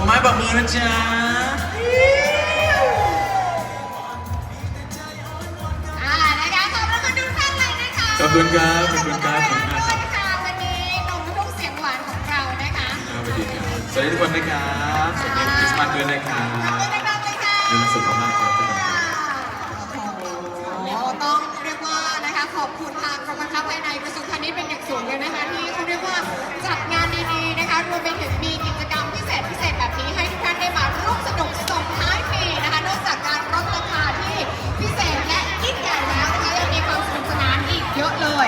บไม้บอกมือนะจ๊ะอ่านะคะขอบพระคุณทุกท่านเลยนะคะขอบคุณครับขอบคุณครับขอบคุณมากคขรัอบบคุณค่ะวันนี้หนุ่มลูกเสียงหวานของเรานะคะ สวัสดีครับสวัสดีทุกคนนะครับสวัสดีคริสต์มาสด้วยนะครัขอบบคุณมากๆเลยค่ะมีความสุขมากๆครับทุกคนครับโอ้โหต้องเรียกว่านะคะขอบคุณทางกรมการค้าภายในกระทรวงพาณิชย์เป็นอย่างสูงเลยนะคะที่เขาเรียกว่าจัดงานดีๆนะคะรวมไปถึงมีกิจกรรม ท่านได้มาร่วมสนุกส่งท้ายปีนะคะ นอกจากการลดราคาที่พิเศษและยิ่งใหญ่แล้วนะคะยังมีความสนุกสนานอีกเยอะเลย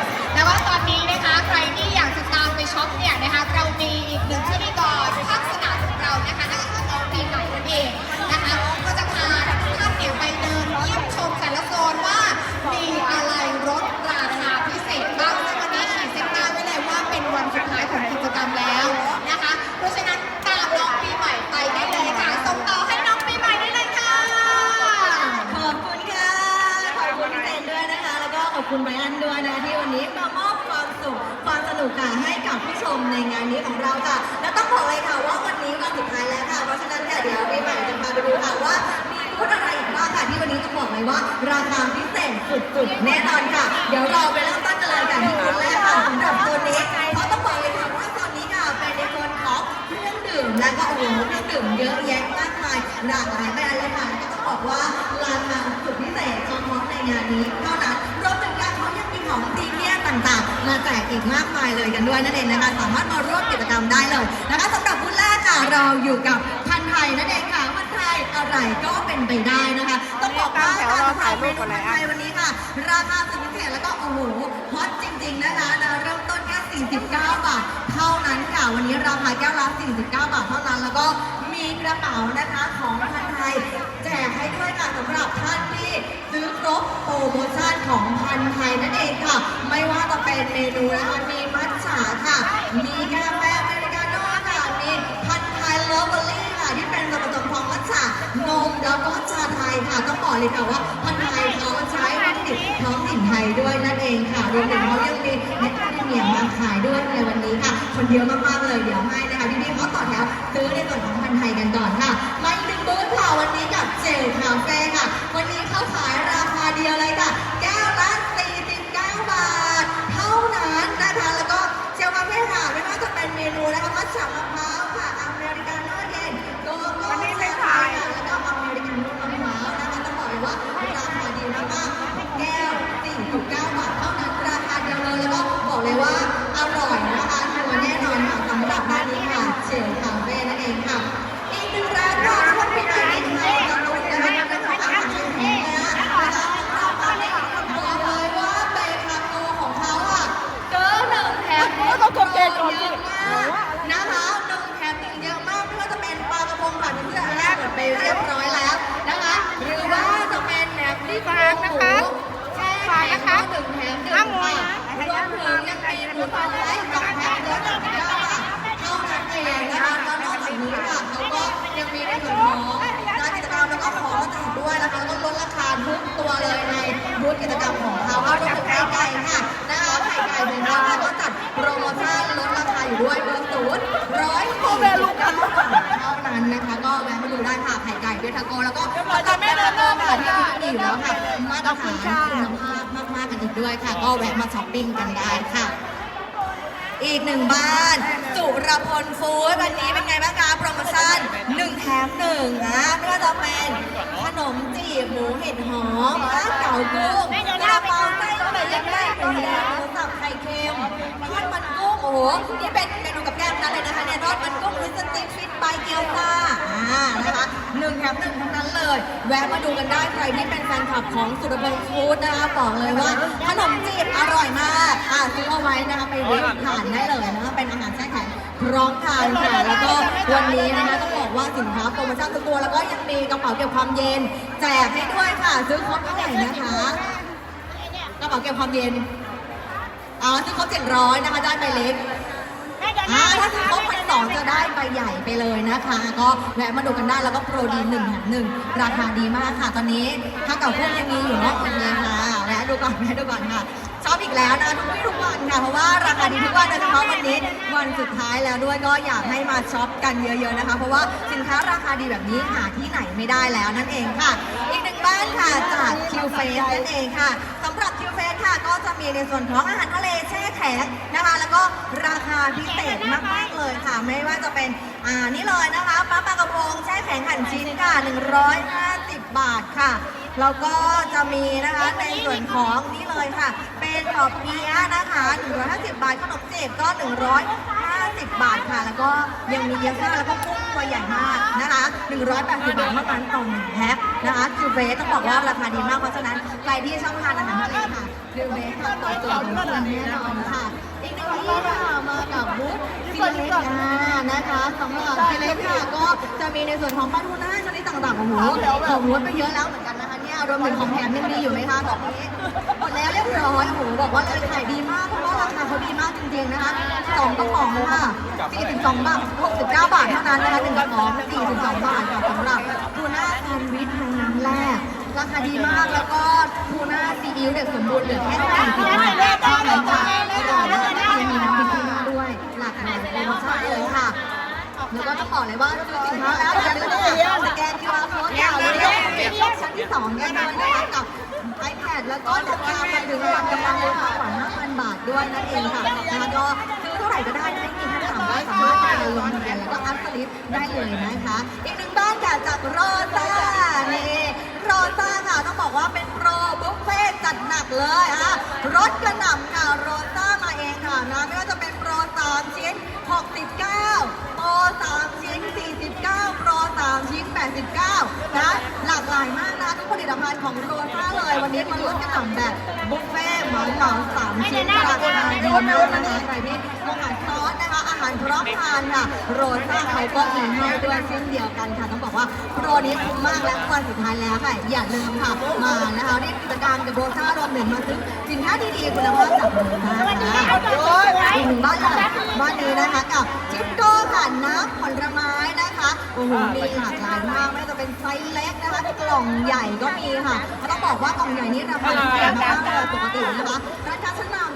นุกค่ะให้กับผู้ชมในงานนี้ของเราค่ะ และต้องบอกเลยค่ะว่าวันนี้วันสุดท้ายแล้วค่ะ เพราะฉะนั้นค่ะเดี๋ยวปีใหม่จะพาไปดูค่ะว่ามีบูธอะไรอีกบ้างค่ะที่วันนี้ต้องบอกเลยว่า ราคาพิเศษสุดๆแน่นอนค่ะ เดี๋ยวเราไปเริ่มต้นกันเลยค่ะที่บูธแรกค่ะสำหรับตัวนี้เพราะต้องบอกเลยค่ะว่าตอนนี้ค่ะเป็นในส่วนของเครื่องดื่มและก็โอ้โหเครื่องดื่มเยอะแยะมากมายหลากหลายแบรนด์เลยค่ะก็ต้องบอกว่าราคาสุดพิเศษเฉพาะในงานนี้เท่า ต่างๆ มาแจกอีกมากมายเลยกันด้วยนั่นเองนะคะสามารถมาร่วมกิจกรรมได้เลยนะคะสำหรับบูธแรกค่ะเราอยู่กับพันไทยนั่นเองค่ะพันไทยอะไรก็เป็นไปได้นะคะ ต้องบอกว่าการสำหรับเมนูพันไทยวันนี้ค่ะ ราคาสุดพิเศษแล้วก็โอ้โหฮอตจริง ๆ นะคะนะเริ่มต้นแค่49 บาท เท่านั้นค่ะวันนี้ราคาแก้วละ49 บาทเท่านั้นแล้วก็ มีกระเป๋านะคะของพันไทย แจกให้ด้วยค่ะสำหรับท่านที่ซื้อครบโปรโมชั่นของพันไทยนั่นเองค่ะ ไม่ว่าจะเป็นเมนูนะคะมีมัทฉะค่ะ มีกาแฟอเมริกาโน่ค่ะ มีพันไทยเลเวอรี่ค่ะที่เป็นส่วนผสมของมัทฉะนมแล้วก็ชาไทยค่ะต้องบอกเลยค่ะว่าพันไทยเขาใช้วัตถุดิบท้องถิ่นไทยด้วยนั่นเองค่ะรวมถึงเขายังมีเม็ดข้าวเหนียวมาขายด้วยในวันนี้ค่ะ คนเยอะมากๆเลยเดี๋ยวให้นะคะพี่ๆ ซื้อในส่วนของพันไทยกันก่อนค่ะมาอีกหนึ่งบูธค่ะวันนี้กับเจลคาเฟ่ค่ะ วันนี้เขาขายราคาเดียวเลยค่ะแก้วละ49บาท เท่านั้นนะคะแล้วก็เจลคาเฟ่ค่ะไม่ว่าจะเป็นเมนูนะคะมัทฉะมะพร้าว นั้นนะคะ ก็แวะมาดูได้ค่ะไข่ไก่เบทาโกแล้วก็จัดแม่เดินเริ่มค่ะที่ดีอยู่แล้วค่ะมาตรฐานคุณภาพมากๆกันอีกด้วยค่ะ ก็แวะมาช้อปปิ้งกันได้ค่ะ อีกหนึ่งบ้าน สุรพลฟู้ดวันนี้เป็นไงบ้างคะโปรโมชั่นหนึ่งแถมหนึ่งนะไม่ว่าจะเป็นขนมจีบหมูเห็ดหอมข้าวเก๋ากุ้งกระเป๋าไส้ไก่ย่างไก่เป็นแล้วหมูสับไข่เค็มทอดมันกุ้งโอ้โหนี่เป็นเมนูกับแก้มนั้น มันกุ้งวิสติกฟิตบายเกียวซ่าอ่านะคะหนึ่งแถมหนึ่งทั้งนั้นเลย แวะมาดูกันได้ใครที่เป็นแฟนคลับของสุรพลฟู้ดนะคะบอกเลยว่าขนมจีบอร่อยมากอ่าซื้อเอาไว้นะคะไปเวฟทานได้เลยนะคะเป็นอาหารแช่แข็งพร้อมทานค่ะแล้วก็วันนี้นะคะต้องบอกว่าสินค้าโปรโมชั่นทุกตัวแล้วก็ยังมีกระเป๋าเก็บความเย็น แจกให้ด้วยค่ะ ซื้อครบเท่าไหร่นะคะกระเป๋าเก็บความเย็นอ๋อซื้อครบ700นะคะได้ใบเล็กอ่าถ้าซื้อครบพัน สองจะได้ใบใหญ่ไปเลยนะคะ ก็แวะมาดูกันได้แล้วก็โปรดีหนึ่งแถมหนึ่งราคาดีมากค่ะ ตอนนี้ถ้าเก่าพุ่งยังมีอยู่เนาะโอเคค่ะแวะดูก่อนแวะดูก่อนค่ะชอบอีกแล้วนะทุกวี่ทุกวันค่ะเพราะว่าราคาดีทุกวันโดยเฉพาะวันนี้วันสุดท้ายแล้วด้วยก็อยากให้มาช็อปกันเยอะ ๆนะคะ เพราะว่าสินค้าราคาดีแบบนี้หาที่ไหนไม่ได้แล้วนั่นเองค่ะ อีกหนึ่งบ้านค่ะจากคิวเฟสนั่นเองค่ะสำหรับคิวเฟสค่ะก็จะมีในส่วนของอาหารทะเล แช่แข็งนะคะ แล้วก็ราคาพิเศษมากๆเลยค่ะ ไม่ว่าจะเป็นอ่านี่เลยนะคะปลาปลากระพงแช่แข็งหั่นชิ้นค่ะ 150 บาทค่ะ แล้วก็จะมีนะคะในส่วนของนี่เลยค่ะ เป็นขอบเปี๊ยะนะคะ150 บาท ขนมเจ็บก็ 150 บาทค่ะ แล้วก็ยังมีเยอะมากแล้วก็กุ้งตัวใหญ่มากนะคะ180 บาทเท่านั้นต่อหนึ่งแพ็คนะคะคิวเวต้องบอกว่าราคาดีมากเพราะฉะนั้นใครที่ชอบทานอาหารทะเลค่ะคิวเบสค่ะตอบโจทย์ของคุณแน่นอนค่ะ ที่ค่ะมากับบูธฟิเลสค่ะนะคะสำหรับฟิเลสค่ะก็จะมีในส่วนของปลาทูน่าชนิดต่างๆของหมูของบูไปเยอะแล้วเหมือนกันนะคะเนี่ยรวมถึงของแถมยังมีอยู่ไหมคะตอนนี้หมดแล้วเรียบร้อยโอ้โหบอกว่าเลยขายดีมากเพราะว่าราคาเขาดีมากจริงๆนะคะสองกระป๋องค่ะ42บาท69 บาทเท่านั้นนะคะหนึ่งกระป๋อง42 บาทค่ะสำหรับทูน่าแซนด์วิชน้ำแรกราคาดีมากแล้วก็ทูน่าซีอิ๊วเด็กสมบูรณ์เหลือแค่40บาทากหลายโปรโมชั่นเลยค่ะแล้วก็ต้องบอกเลยว่าสินค้าแล้วอย่าลืมนะคะสแกน QR code ค่ะแล้วก็มีออปชั่นที่สองแน่นอนนะคะกับ iPad แล้วก็ราคาไปถึงระดับกำลังราคากว่า5,000 บาทด้วยนั่นเองค่ะแล้วก็ซื้อเท่าไหร่ก็ได้ไม่มีขั้นต่ำก็สามารถไปลงทะเบียนแล้วก็อัพสลิปได้เลยนะคะ อีกหนึ่งบ้านค่ะจากโรซ่านี่โรซ่าค่ะต้องบอกว่าเป็นโปรบุฟเฟ่จัดหนักเลยอะรถกระหน่ำค่ะโรซ่ามาเองค่ะนะไม่ว่าจะเป็น 3 ชิ้น 69โปร3ชิ้น 49โปร3ชิ้น 89 นะ หลากหลายมากนะทุกผลิตภัณฑ์ของโรซ่าเลย วันนี้มาลดกระหน่ำแบบบุฟเฟ่ต์เหมาเหมาสามชิ้นราคาดีมากนะคะใครที่ต้องการซอสนะคะอา หารพร้อมทานค่ะ โรซ่าเขาก็มีให้ด้วยเช่นเดียวกันค่ะต้องบอกว่าโปรนี้คุ้มมากและวันสุดท้ายแล้วค่ะ อย่าลืมค่ะมานะคะที่กิจการกับโรซ่ารวมถึงมาซื้อสินค้าดีๆคุณภาพจากโรซ่าค่ะอีกหนึ่งบ้านเลยบ้านนี้นะคะกับทิปโก้ค่ะน้ำผลไม้นะคะโอ้โหมีหลากหลายมากไม่ว่าจะเป็นไซส์เล็กนะคะกล่องใหญ่ก็มีค่ะต้องบอกว่ากล่องใหญ่นี้ราคาแพงมากเลยปกตินะคะราคา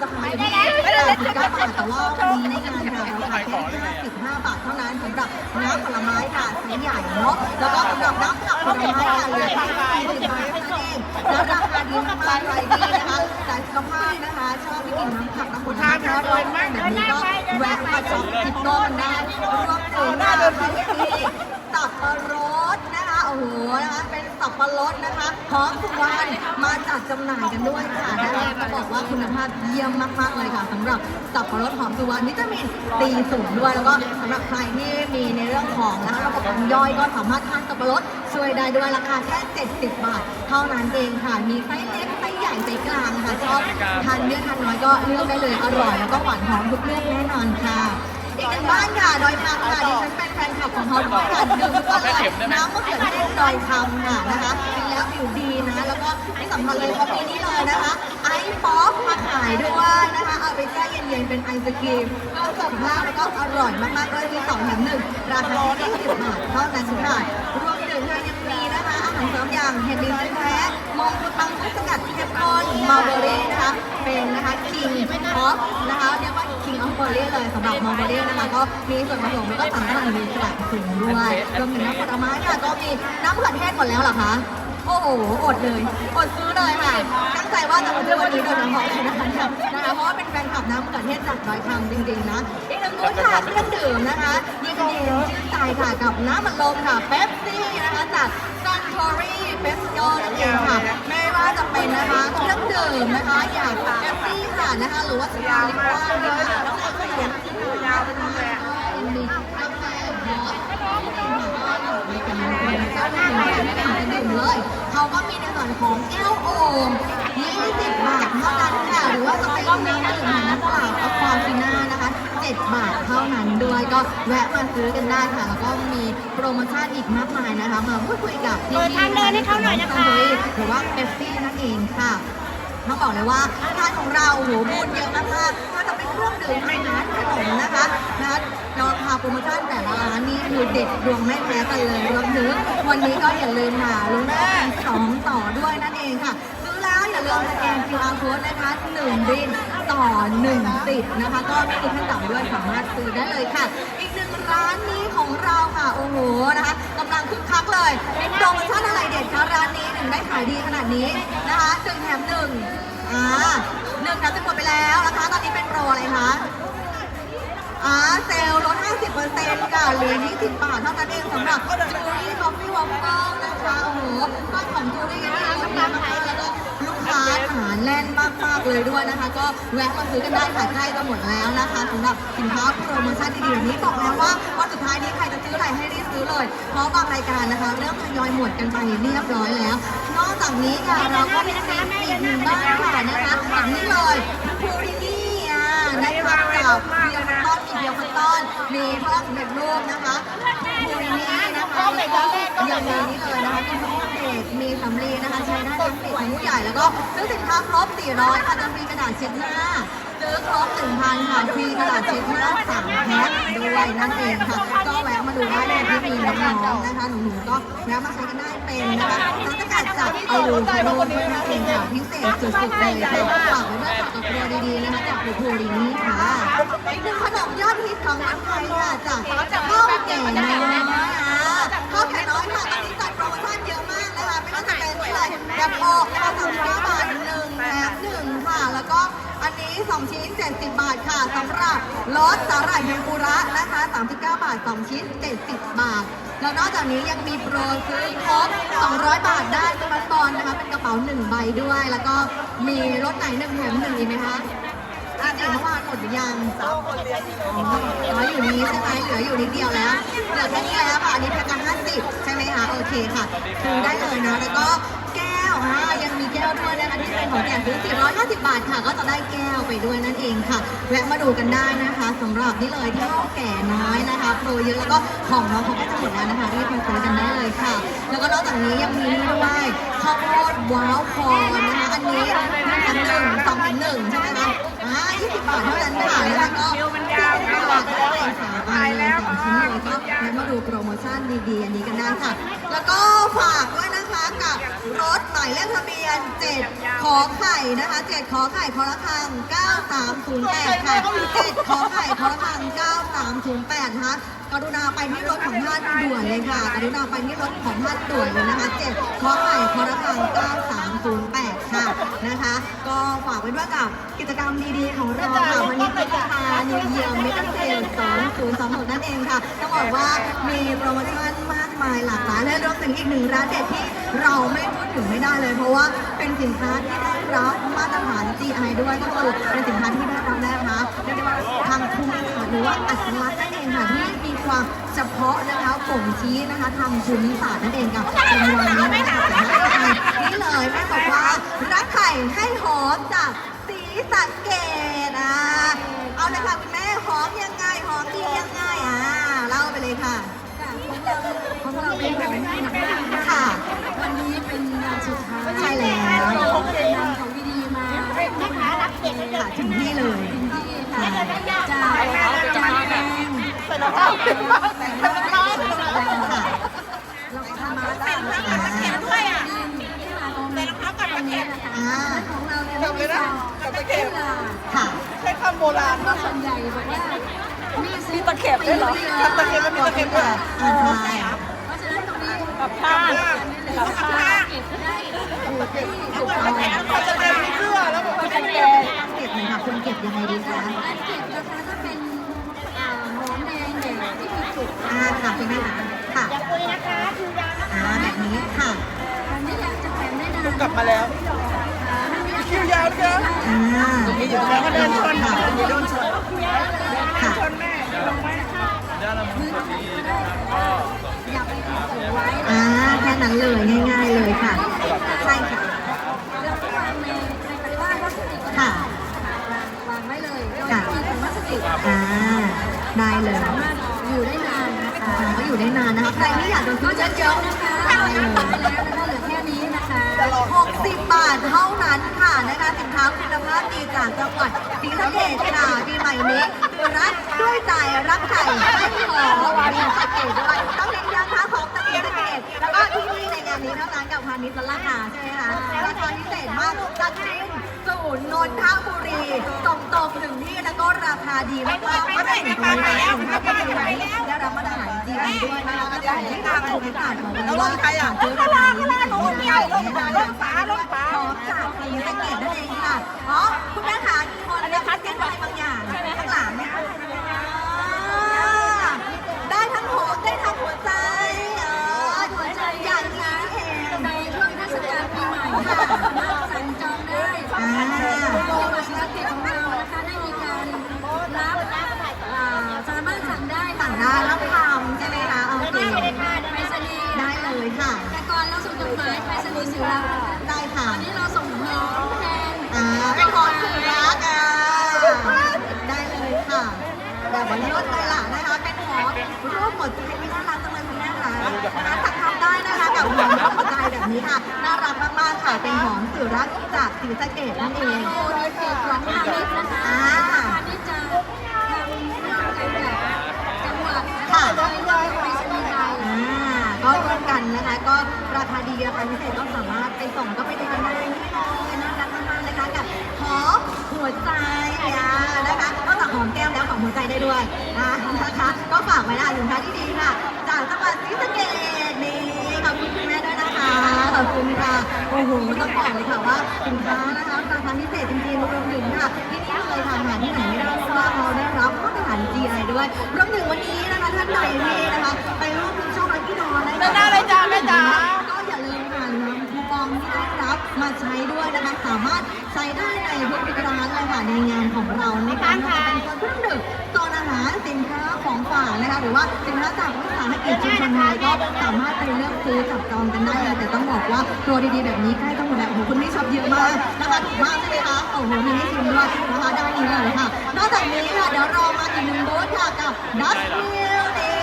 จะขายอยู่ที่89บาทแต่ว่าวันนี้ในงานค่ะเราขายแค่55บาทเท่านั้นสำหรับน้ำผลไม้ค่ะไซส์ใหญ่เนาะแล้วก็สำหรับน้ำผักผลไม้ค่ะเหลือแค่40บาทเท่านั้นเองแล้วราคาดีมากๆใครที่นะคะสายสุขภาพนะคะชอบไปกินน้ำผักน้ำผลไม้อร่อยมากแบบนี้ก็แวะมาช็อปทิปโก้กันได้รวมถึงนะคะที่สับปะรดนะคะโอ้ โหนะคะเป็นสับปะรดนะคะพร้อมสุวรรณมาจัดจำหน่ายกันด้วยค่ะนะคะจะบอกว่าคุณภาพเยี่ยมมากๆเลยค่ะสำหรับสับปะรดหอมสุวรรณวิตามินตีสูงด้วยแล้วก็สำหรับใครที่มีในเรื่องของนะคะระบบการย่อยก็สามารถทานสับปะรดช่วยได้ด้วยราคาแค่ 70 บาท เท่านั้นเองค่ะมีไส้เล็กไส้ใหญ่ไส้กลางค่ะชอบทานเยอะทานน้อยก็เลือกได้เลยอร่อยแล้วก็หวานหอมทุกเรื่องแน่นอนค่ะ อีกหนึ่งบ้านค่ะดอยคำค่ะดิฉันเป็นแฟนคลับของเขาด้วยค่ะดื่มทุกวันเลยน้ำมะเขือเทศดอยคำค่ะนะคะกินแล้วผิวดีนะ แล้วก็ที่สำคัญเลยเขามีนี่เลยนะคะ ไอซ์ป๊อปมาขายด้วยนะคะ เอาไปแช่เย็นๆเป็นไอศกรีมก็สดมากแล้วก็อร่อยมากๆด้วยมีสองแถมหนึ่งราคาแค่20บาทเท่านั้นค่ะรวมถึงค่ะยังมีนะคะอาหารเสริมอย่างเห็ดลินแท้มองคุดตังคุดสกัดเข้มข้นมาเบอรี่นะคะเป็นนะคะคิงออฟนะคะเรียกว่า King of b e r r y เลยสำหรับมอลเบอรี่นะคะก็มีส่วนผสมแล้วก็สารสกัดมีกระสูงด้วยรวมถึงน้ำผลไม้ค่ะก็มีน้ำมะเขือเทศหมดแล้วเหรอคะโอ้โหอดเลยอดซื้อเลยค่ะตั้งใจว่าจะมาซื้อวันนี้โดยเฉพาะเลยนะคะเนี่ยนะคะเพราะว่าเป็นแฟนคลับน้ำมะเขือเทศจากดอยคำจริงๆนะอีก หนึ่งบูธค่ะเครื่องดื่มนะคะย็นเย็นชื่นใจค่ะกับน้ำมันลมค่ะเป๊ปซี่นะคะจาก Suntory p e p s i o นั่นเองค่ะไม่ว่าจะเป็นนะคะเครื่องดื่มนะคะอย่างเป๊ปซี่ค่ะนะคะหรือว่าสปาลิก้านะคะแล้วก็ขนมยาวเป็นแบมีกาแฟฮอตมีกันเลยนะคะไม่เป็นไม่เป็นดื่มเลยเขาก็มีในส่วนของแก้วโอ่ง20บาทเท่านั้นค่ะหรือว่าจะเป็นน้ำดื่มน้ำเปล่าอควาฟิน่านะคะ 7 บาทเท่านั้นด้วยก็แวะมาซื้อกันได้ค่ะ แล้วก็มีโปรโมชั่นอีกมากมายนะคะมาพูดคุยกับพี่เปิดทางเดินให้เขาหน่อยนะคะ หรือว่าเปปซี่นั่นเองค่ะต้องบอกเลยว่าร้านของเราโหบูธเยอะมากๆถ้าจะเป็นเครื่องดื่มอาหารขนมนะคะนะคะราคาโปรโมชั่นแต่ละร้านนี่คือเด็ดดวงไม่แพ้กันเลยรวมถึงวันนี้ก็อย่าลืมค่ะลุ้นได้สองต่อด้วยนั่นเองค่ะซื้อแล้วอย่าลืมสแกน QR code นะคะ1บิน ต่อ1ติดนะคะ ก็ไม่มีขั้นต่ำด้วยสามารถซื้อได้เลยค่ะ อีกหนึ่งร้านนี้ของเราค่ะ โอ้โหนะคะกำลังคึกคักเลยเป็นโปรโมชั่นอะไรเด็ดคะร้านนี้ถึงได้ขายดีขนาดนี้นะคะหนึ่งแถมหนึ่งอ่าหนึ่งแถมจะหมดไปแล้วนะคะ ตอนนี้เป็นโปรอะไรคะอ่าเซลล์ลด50%ค่ะเหลือ 20 บาทเท่านั้นเองสำหรับ เลยด้วยนะคะ ก็แวะมาซื้อกันได้ค่ะใกล้จะหมดแล้วนะคะสำหรับสินค้าโปรโมชั่นดีๆแบบนี้บอกแล้วว่าวันสุดท้ายนี้ใครจะซื้ออะไรให้รีบซื้อเลย เพราะบางรายการนะคะเริ่มทยอยหมดกันไปเรียบร้อยแล้ว นอกจากนี้ค่ะเราก็มีสิ่งอีกหนึ่งบ้านค่ะนะคะแบบนี้เลยพูรินี่อะนะคะกับเบียร์คอนมีเบียร์คอนมีพลังสำเร็จรูปนะคะพูรินี่นะคะแล้วก็ยังมีนี่เลยนะคะมีทั้ง เด็กมีสำลีนะคะใช้ได้ทั้งเด็กทั้งผู้ใหญ่แล้วก็ซื้อสินค้าครบ 400 ค่ะจะฟรีกระดาษเช็ดหน้าซื้อครบ 1,000 ค่ะฟรีกระดาษเช็ดหน้า3แพ็คด้วยนั่นเองค่ะ ก็แวะมาดูได้เลยที่มีน้องๆนะคะหนูๆก็แวะมาใช้กันได้เป็นนะคะสารสกัดจากอะลูคาโดด้วยนั่นเองค่ะพิเศษสุดๆเลยค่ะฝากไว้ด้วยค่ะกับโปรดีๆนะคะจากโพลีนี่ค่ะอีกหนึ่งขนมยอดฮิตของคนไทยค่ะจากข้าวแก่น้อยนะคะข้าวแก่น้อยค่ะตอนนี้จัดโปรโมชั่น บบออกนะคะ39บาทหนึ่งแถมหนึ่งค่ะ แล้วก็อันนี้2ชิ้น70บาทค่ะสำหรับรสสาหร่ายเทมปุระนะคะ39บาท2ชิ้น70บาท แล้วนอกจากนี้ยังมีโปรซื้อครบ200 บาทได้สมาร์ทฟอนนะคะ เป็นกระเป๋า1ใบด้วย แล้วก็มีรถไหนหนึ่งแถมหนึ่งอีกไหมคะจริงๆเมื่อวานหมดหรือยังอ๋ออยู่นี้ใช่ไหมเหลืออยู่นิดเดียวแล้ว เหลือแค่นี้แล้วค่ะ อันนี้แพ็คละ50ใช่ไหมคะ โอเคค่ะซื้อได้เลยนะ แล้วก็แก้ อ่ายังมีแก้วด้วยนะคะที่เป็นของแจกซื้อ450 บาทค่ะ ก็จะได้แก้วไปด้วยนั่นเองค่ะ แวะมาดูกันได้นะคะสำหรับนี่เลยเท่าแก่น้อยนะคะโปรเยอะแล้วก็ของน้องเขาก็จะหมดแล้วนะคะรีบมาซื้อกันได้เลยค่ะ แล้วก็นอกจากนี้ยังมีนี่ด้วยข้าวโพดว้าวคอนนะคะอันนี้อันหนึ่งสองถึงหนึ่งใช่ไหมคะอ่า20 บาทเท่านั้นค่ะแล้วก็40บาทได้เลยค่ะอันเลยสองชิ้นเลยก็แวะมาดูโปรโมชั่นดีๆอันนี้กันได้ค่ะ แล้วก็ายเลขทะเบียน 7 ขอไข่นะคะ 7 ขอไข่คอละคัง 9308 ค่ะ 7 ขอไข่คอละคัง 9308 นะคะ กรุณาไปที่รถของท่านด่วนเลยค่ะ กรุณาไปที่รถของท่านด่วนเลยนะคะ 7 ขอไข่คอละคัง 9308 ค่ะ นะคะ ก็ฝากไว้ด้วยกับกิจกรรมดีๆของเราค่ะวันนี้เป็นราคา New Year Mega Sale 2026 นั่นเองค่ะต้องบอกว่ามีโปรโมชั่นมาก มายหลากหลายและรวมถึงอีกหนึ่งร้านเด็ดที่เราไม่พูดถึงไม่ได้เลย เพราะว่าเป็นสินค้าที่ได้รับมาตรฐาน GI ด้วยก็คือเป็นสินค้าที่ได้รับนะคะเรียกได้ว่าทางภูมิศาสตร์หรือว่าอัตลักษณ์นั่นเองค่ะที่มีความเฉพาะนะคะบ่งชี้นะคะทางภูมิศาสตร์นั่นเองกับรางวัลนี้นะคะนี่เลยแม่บอกว่ารักไข่ให้หอมจากสีสะเกดอะเอาเลยค่ะคุณแม่หอมยังไงหอมดียังไงอะเล่าไปเลยค่ะ ค่ะ วันนี้เป็นงานสุดท้ายใช่แล้วเราเป็นนำของดีๆมาให้ลูกค้ารับเก็บค่ะถึงที่เลยถึงที่ค่ะจากจากแดงค่ะเราก็ทำมาได้ค่ะด้วยอะที่มารงนี้ตรงนี้นะคะอ่าของเราเนี่ยไม่มีซองไม่มีลาค่ะใช้คำโบราณส่วนใหญ่บอกว่า มีตะเข็บด้วยเหรอตะเข็บมันมีตะเข็บด้วยอ่าใช่เพราะฉะนั้นตรงนี้กับผ้ากับผ้าเก็บได้อยู่ที่ถูกต้องเขาจะเป็นเสื้อแล้วแบบมันเป็นแดงเก็บหน่อยค่ะคุณเก็บยังไงดีคะร้านเก็บนะคะถ้าเป็นอ่าหอมแดงแบบที่มีจุดอ่าค่ะคุณแม่ค่ะค่ะอย่าแบบนี้ค่ะอันนี้อยากจะแถมได้นานกลับมาแล้วคิวยาวจ้ะอ่ามีอยู่แล้วก็เดินชนค่ะโดนชน ค่ะชนแม่ย่าละมุนพอดีนะครับอยากไปติดตัวไว้อ่าแค่นั้นเลยง่ายๆเลยค่ะ ใช่ค่ะแล้วก็วางในในตะกร้าพลาสติกค่ะวางไว้เลยโดยที่มีถุงพลาสติกอ่าได้เลยสามารถอยู่ได้นานนะคะก็อยู่ได้นานนะคะใครที่อยากโดนก็ซื้อจะเยอะๆนะคะได้ไปเลย 60 บาทเท่านั้นค่ะนะคะสินค้าคุณภาพดีจากจังหวัดศรีสะเกษค่ะปีใหม่นี้รักด้วยใจรักไข่ให้หอมีสะเกษด้วยต้องเน้นย้ำค่ะของตะเกียบสะเกษแล้วก็ที่นี่ในงานนี้เท่านั้นกับพาณิชย์ลดราคาใช่ไหมคะราคาพิเศษมากจากจีนสู่นนทบุรีส่งตรงถึงที่แล้วก็ราคาดีมากๆไม่ได้ถึงตรงไหนถึงไปไหนได้รับมาตรฐาน จีนด้วยนะคะก็แต่ที่ทางคุณผ่านของเราว่าผ่านซื้อราคานี้ได้ลงเดียวลงฝาลงฝาลงฝาพร้อมจากสีสะเกดนั่นเองค่ะอ๋อคุณแม่ขามีคนนะคะเก็บอะไรบางอย่างใช่ไหลั เลยค่ะ แต่ก่อนเราส่งจดหมายไปรษณีย์สื่อรักได้ค่ะ ตอนนี้เราส่งพร้อมแทนอ่าเป็นของสุรักอะได้เลยค่ะแบบวันนี้รถเลยล่ะนะคะเป็นหอรูปหัวใจไม่น่ารักจังเลยคุณแม่ค่ะนะคะสั่งทำได้นะคะกับหอมรูปหัวใจแบบนี้ค่ะ น่ารักมากๆค่ะเป็นหอมสุรักจากศรีสะเกดนั่นเองโดยเพจของพาณิชย์นะคะอ่าพาณิชย์จะ ราคาดีราคาพิเศษก็สามารถไปส่งก็ไปดูกันได้นี่เลยน่ารักมากๆนะคะกับหอมหัวใจอะนะคะนอกจากหอมแก้มแล้วหอมหัวใจได้ด้วยอะนะคะ ก็ฝากไว้นะสินค้าที่ดีค่ะจากจังหวัดศรีสะเกษนี่ขอบคุณคุณแม่ด้วยนะคะขอบคุณค่ะโอ้โหต้องบอกเลยค่ะว่าสินค้านะคะราคาพิเศษจริงๆรวมถึงค่ะที่นี่เลยค่ะหารที่ไหนไม่ได้เพราะว่าเราได้รับมาตรฐาน GI ด้วยรวมถึงวันนี้นะคะท่านใดที่นะคะไปร่วมทุนช่องรักพี่นอนนะคะแม่จ๋าแม่จ๋าแม่จ๋า ก็อย่าลืมค่ะนำคูป องที่ได้รับมาใช้ด้วยนะคะ สามารถใช้ได้ในทุกร้านเลยค่ะในงานของเรานะคะไม่ว่าจะเป็นเครื่องดื่มโซนอาหารสินค้าของฝากนะคะ หรือว่าสินค้าจากวิสาหกิจชุมชนไทยก็สามารถไปเลือกซื้อจับจองกันได้เลยแต่ต้องบอกว่าโปรดีๆแบบนี้ใกล้ต้องหมดแล้วโอ้โหคุณไม่ชอบเยอะมากนะคะถูกมากใช่ไหมคะโอ้โหมีให้ชิมด้วยนะคะได้นี้เลยค่ะ นอกจากนี้ค่ะเดี๋ยวรอมาอีกหนึ่งบูธค่ะกับดัสมิลนี่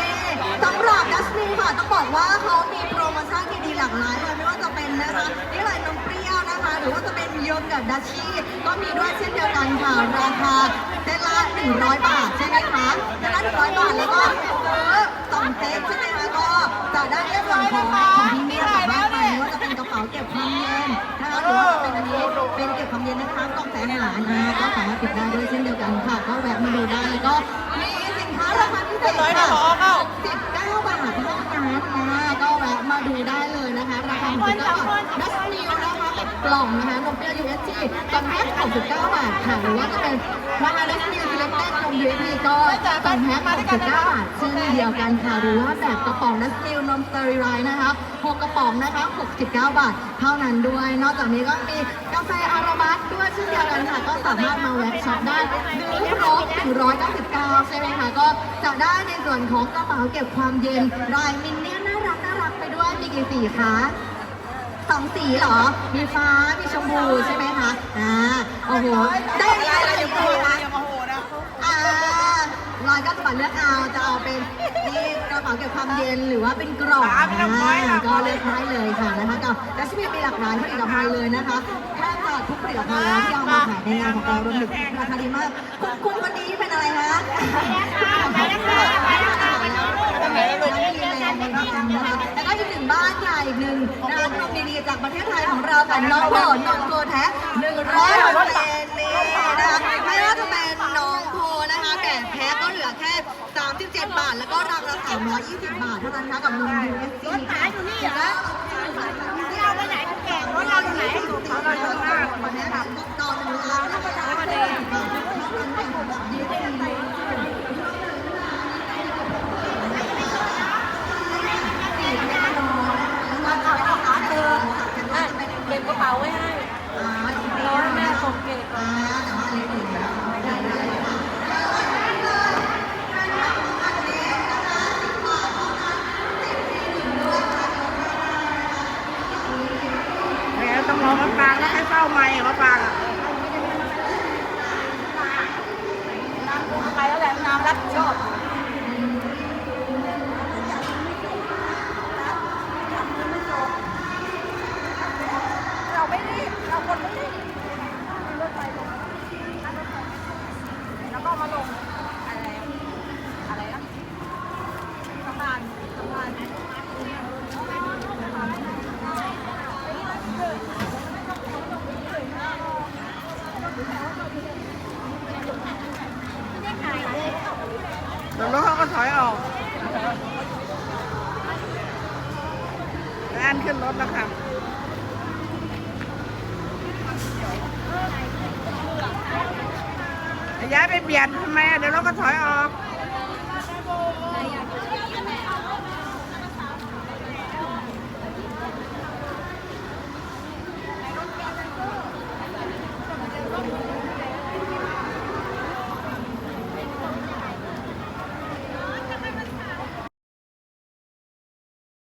สำหรับดัสมิลค่ะต้องบอกว่าเขามีโปรโมชั่นที่ดีหลากหลายเลยไม่ว่าจะเป็ นนะคะนี่เลยนมเปรี้ยวนะคะ หรือว่าจะเป็นโยเกิร์ตดัชชี่ก็มีด้วยเช่นเดียวกันค่ะ ราคาเซตละ100 บาทใช่ไหมคะเซตละ100 บาทแล้วก็ซื้อสองเซตใช่ไหมคะก็จะได้ในส่วนของของพรีเมียมกลับบ้านไปไม่ว่าจะเป็นกระเป๋าเก็บความเย็นนะคะหรือว่าจะเป็นอันนี้เป็นเก็บความเย็นนะคะกล่องแสนอาหารนะก็สามารถติดได้ด้วยเช่นเดียวกันค่ะ ก็แวะมาดูได้แล้วก็มีสิน ค้าราคาพิเศษค่ะ19บาทเท่านั้นนะก็แวะมาดูได้เลยนะคะราคา19บาทดัชมิลนะคะเป็นกล่องนะคะนมเปรี้ยว USG กล่องแพ็ค69บาทค่ะหรือว่าจะเป็นนะคะดัชมิลซีเล็กเต็ดนม USG ก็กล่องแพ็ค69บาทเช่นเดียวกันค่ะหรือว่าแบบกระป๋องดัชมิลนมสเตอริไลน์นะคะ6กระป๋องนะคะ69 บาท เท่านั้นด้วย นอกจากนี้ก็มีกาแฟอาราบัสด้วย เช่นเดียวกันค่ะก็สามารถมาแวะช็อปได้ดูให้ครบ199ใช่ไหมคะก็จะได้ในส่วนของกระเป๋าเก็บความเย็นรายมินเนี่ยน่ารักน่ารักไปด้วยมีกี่สีคะสองสีเหรอ มีฟ้า มีชมพูใช่ไหมคะ อ่า โอ้โห ได้อะไรอยู่ตัวคะอย่ามาโหนะอ่าร้อยเก้าสิบบาทเลือกเอา จะเอาเป็นนี่กระเป๋าเก็บความเย็นหรือว่าเป็นกล่องอ่าก็เลือกได้เลยค่ะนะคะกับดัชมิลมีหลากหลายผลิตภัณฑ์เลยนะคะ แทบจะทุกผลิตภัณฑ์แล้วที่เอามาขายในงานของเรารวมถึงราคาดีมากคุณคุณวันนี้เป็นอะไรคะไปแล้วค่ะไปแล้วค่ะไปแล้วค่ะแล้วก็อีกหนึ่งบ้านค่ะอีกหนึ่งร้านนมดีๆจากประเทศไทยของเราค่ะน้องโผล่นมโคแท้หนึ่งร้อยเปอร์เซ็นต์นี่นะคะไม่ว่าจะเป็นน้องโพนะคะแต่แพ้ก็เหลือแค่ 37 บาท แล้วก็ราคา320 บาทเท่านั้นค่ะกับนม USG รถขายอยู่นี่เหรอเอาไปไหนแข่ง รถเราอยู่ไหนเราอยู่ข้างล่างวันนี้ค่ะต่อหนึ่งล้านธรรมดาเลยเก็บกระเป๋าไว้ให้ร้อยแม่ส่งเก็บ ดี๋ยวรถเขาก็ถอยออกแล้วอนขึ้นรถแล้วค่ะย้ายไปเปลี่ยนทำไมเดี๋ยวรถก็ถอยออก